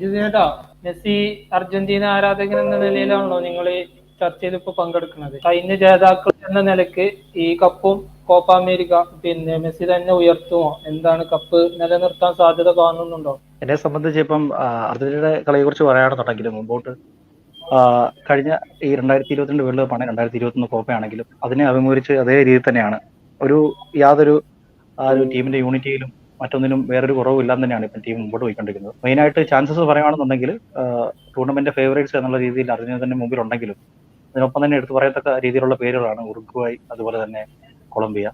ഇതിനേട്ടാ Messi Argentina ആരാധകൻ എന്ന നിലയിലാണല്ലോ നിങ്ങൾ ചർച്ചയിൽ ഇപ്പൊ പങ്കെടുക്കുന്നത്. കഴിഞ്ഞ ജേതാക്കൾ എന്ന നിലയ്ക്ക് ഈ കപ്പും കോപ്പ അമേരിക്ക പിന്നെ മെസ്സി തന്നെ ഉയർത്തുമോ? എന്താണ് കപ്പ് നിലനിർത്താൻ സാധ്യത കാണുന്നുണ്ടോ? എന്നെ സംബന്ധിച്ച് ഇപ്പം അർജന്റീനയുടെ കളിയെ കുറിച്ച് പറയുകയാണെന്നുണ്ടെങ്കിൽ മുമ്പോട്ട് കഴിഞ്ഞ ഈ രണ്ടായിരത്തി ഇരുപത്തിരണ്ട് വേൾഡ് കപ്പാണ് രണ്ടായിരത്തി ഇരുപത്തൊന്ന് കോപ്പയാണെങ്കിലും അതിനെ അഭിമുഖീകരിച്ച് അതേ രീതിയിൽ തന്നെയാണ്. ഒരു യാതൊരു ആ ഒരു ടീമിന്റെ യൂണിറ്റിയിലും മറ്റൊന്നിനും വേറൊരു കുറവും ഇല്ലാന്ന് തന്നെയാണ് ഇപ്പം ടീം മുമ്പോട്ട് പോയിക്കൊണ്ടിരിക്കുന്നത്. മെയിനായിട്ട് ചാൻസസ് പറയുകയാണെന്നുണ്ടെങ്കിൽ ടൂർണമെന്റ് ഫേവറേറ്റ്സ് എന്നുള്ള രീതിയിൽ അർജന്റീന മുമ്പിലുണ്ടെങ്കിലും അതിനൊപ്പം തന്നെ എടുത്തു പറയത്തക്ക രീതിയിലുള്ള പേരുകളാണ് ഉറുഗ്വായ് അതുപോലെ തന്നെ കൊളംബിയ.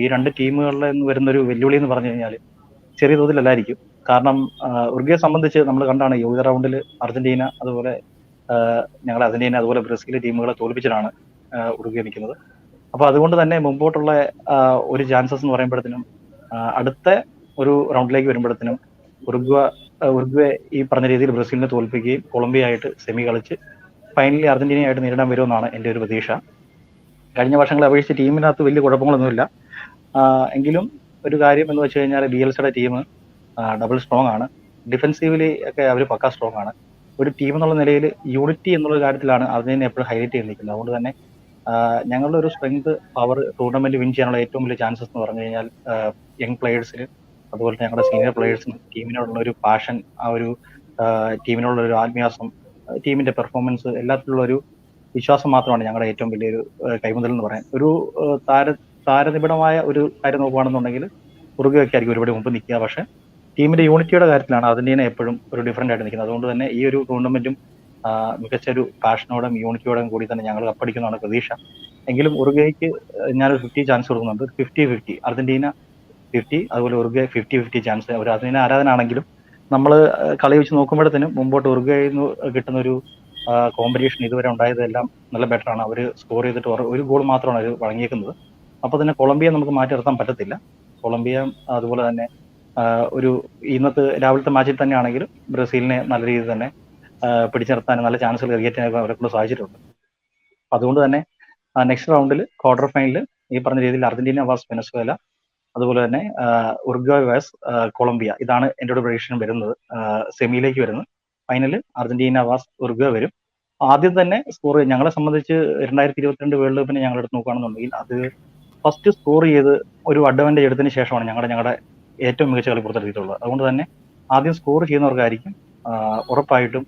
ഈ രണ്ട് ടീമുകളിൽ നിന്ന് വരുന്ന ഒരു വെല്ലുവിളി എന്ന് പറഞ്ഞു കഴിഞ്ഞാൽ ചെറിയ തോതിലല്ലായിരിക്കും. കാരണം ഉറുഗ്വയെ സംബന്ധിച്ച് നമ്മൾ കണ്ടാണ് യോഗ്യത റൗണ്ടിൽ അർജന്റീന അതുപോലെ ഞങ്ങൾ അർജന്റീന അതുപോലെ ബ്രസീൽ ടീമുകളെ തോൽപ്പിച്ചിട്ടാണ് ഉറുഗ്വ നിൽക്കുന്നത്. അപ്പോൾ അതുകൊണ്ട് തന്നെ മുമ്പോട്ടുള്ള ഒരു ചാൻസസ് എന്ന് പറയുമ്പോഴത്തേനും അടുത്ത ഒരു റൗണ്ടിലേക്ക് വരുമ്പോഴത്തേനും ഉറുഗ്വ ഉറുഗ്വ ഈ പറഞ്ഞ രീതിയിൽ ബ്രസീലിനെ തോൽപ്പിക്കുകയും കൊളംബിയ ആയിട്ട് സെമി കളിച്ച് ഫൈനലി അർജന്റീനയായിട്ട് നേരിടാൻ വരുമെന്നാണ് എന്റെ ഒരു പ്രതീക്ഷ. കഴിഞ്ഞ വർഷങ്ങളെ അപേക്ഷിച്ച് ടീമിനകത്ത് വലിയ കുഴപ്പങ്ങളൊന്നുമില്ല. എങ്കിലും ഒരു കാര്യം എന്ന് വെച്ച് കഴിഞ്ഞാൽ ബി എൽ സിയുടെ ടീം ഡബിൾ സ്ട്രോങ് ആണ്. ഡിഫെൻസീവ്ലി ഒക്കെ അവർ പക്കാ സ്ട്രോങ് ആണ്. ഒരു ടീം എന്നുള്ള നിലയിൽ യൂണിറ്റി എന്നുള്ള കാര്യത്തിലാണ് അർജന്റീന എപ്പോഴും ഹൈലൈറ്റ് ചെയ്തിരിക്കുന്നത്. അതുകൊണ്ട് തന്നെ ഞങ്ങളുടെ ഒരു സ്ട്രെങ്ത് പവർ ടൂർണമെന്റ് വിൻ ചെയ്യാനുള്ള ഏറ്റവും വലിയ ചാൻസസ് എന്ന് പറഞ്ഞു കഴിഞ്ഞാൽ യങ് പ്ലേയേഴ്സിന് അതുപോലെ ഞങ്ങളുടെ സീനിയർ പ്ലേയേഴ്സിന് ടീമിനോടുള്ള ഒരു പാഷൻ ആ ഒരു ടീമിനോടുള്ള ഒരു ആത്മീയാസം ടീമിന്റെ പെർഫോമൻസ് എല്ലാത്തിലുള്ള ഒരു വിശ്വാസം മാത്രമാണ് ഞങ്ങളുടെ ഏറ്റവും വലിയൊരു കൈമുതൽ എന്ന് പറയാൻ. ഒരു താര താരനിബിഡമായ ഒരു കാര്യം നോക്കുകയാണെന്നുണ്ടെങ്കിൽ ഉറുഗൊക്കെ ആയിരിക്കും ഒരുപാട് മുമ്പ് നിൽക്കുക. പക്ഷേ ടീമിന്റെ യൂണിറ്റിയുടെ കാര്യത്തിലാണ് അർജന്റീന എപ്പോഴും ഒരു ഡിഫറെന്റ് ആയിട്ട് നിൽക്കുന്നത്. അതുകൊണ്ട് തന്നെ ഈ ഒരു ടൂർണമെന്റും മികച്ച ഒരു പാഷനോടും യൂണിറ്റിയോടും കൂടി തന്നെ ഞങ്ങൾ കപ്പടിക്കുന്നതാണ് പ്രതീക്ഷ. എങ്കിലും ഉറുഗയ്ക്ക് ഞാനൊരു ഫിഫ്റ്റി ചാൻസ് കൊടുക്കുന്നുണ്ട്. ഫിഫ്റ്റി ഫിഫ്റ്റി അർജന്റീന ഫിഫ്റ്റി അതുപോലെ ഉറുഗെ ഫിഫ്റ്റി ഫിഫ്റ്റി ചാൻസ് ഒരു അർജന്റീന ആരാധനാണെങ്കിലും നമ്മൾ കളി വെച്ച് നോക്കുമ്പോഴത്തേനും മുമ്പോട്ട് ഉറുഗയിൽ നിന്ന് കിട്ടുന്ന ഒരു കോമ്പറ്റീഷൻ ഇതുവരെ ഉണ്ടായതെല്ലാം നല്ല ബെറ്ററാണ് അവർ സ്കോർ ചെയ്തിട്ട് ഒരു- ഗോൾ മാത്രമാണ് അവർ വഴങ്ങിയേക്കുന്നത്. അപ്പോൾ തന്നെ കൊളംബിയ നമുക്ക് മാറ്റി നിർത്താൻ പറ്റത്തില്ല. കൊളംബിയ അതുപോലെ തന്നെ ഒരു ഇന്നത്തെ രാവിലത്തെ മാച്ചിൽ തന്നെയാണെങ്കിലും ബ്രസീലിനെ നല്ല രീതിയിൽ തന്നെ ആ, പിടിച്ചു നിർത്താൻ നല്ല ചാൻസുകൾ ക്രിക്കറ്റ് അവരെ കൊണ്ട് സാധിച്ചിട്ടുണ്ട്. അതുകൊണ്ട് തന്നെ നെക്സ്റ്റ് റൗണ്ടിൽ ക്വാർട്ടർ ഫൈനലിൽ ഈ പറഞ്ഞ രീതിയിൽ അർജന്റീന വാസ് വെനസ്വേല അതുപോലെ തന്നെ ഉറുഗ്വായ് വേഴ്സ് കൊളംബിയ. ഇതാണ് എന്റെ ഒരു പ്രഡിക്ഷൻ വരുന്നത്. സെമിയിലേക്ക് വരുന്നത്. ഫൈനലിൽ അർജന്റീന വാസ് ഉറുഗ്വ വരും. ആദ്യം തന്നെ സ്കോർ ഞങ്ങളെ സംബന്ധിച്ച് രണ്ടായിരത്തി ഇരുപത്തിരണ്ട് വേൾഡ് കപ്പിനെ ഞങ്ങൾ എടുത്ത് നോക്കുകയാണെന്നുണ്ടെങ്കിൽ അത് ഫസ്റ്റ് സ്കോർ ചെയ്ത് ഒരു അഡ്വാന്റേജ് എടുത്തതിന് ശേഷമാണ് ഞങ്ങളുടെ ഞങ്ങളുടെ ഏറ്റവും മികച്ച കളി പുറത്തെടുത്തിട്ടുള്ളത്. അതുകൊണ്ട് തന്നെ ആദ്യം സ്കോർ ചെയ്യുന്നവർക്കായിരിക്കും ഉറപ്പായിട്ടും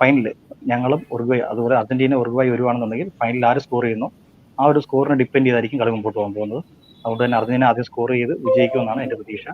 ഫൈനലിൽ ഞങ്ങളും ഉറുഗ്വായി അതുപോലെ അർജന്റീന ഉറുഗ്വായി വരുവാണെന്നുണ്ടെങ്കിൽ ഫൈനലിൽ ആര് സ്കോർ ചെയ്യുന്നു ആ ഒരു സ്കോറിനെ ഡിപ്പെൻഡ് ചെയ്തായിരിക്കും കളി മുമ്പോട്ട് പോകാൻ പോകുന്നത്. അതുകൊണ്ട് തന്നെ അർജന്റീന ആദ്യം സ്കോർ ചെയ്ത് വിജയിക്കുമെന്നാണ് എന്റെ പ്രതീക്ഷ.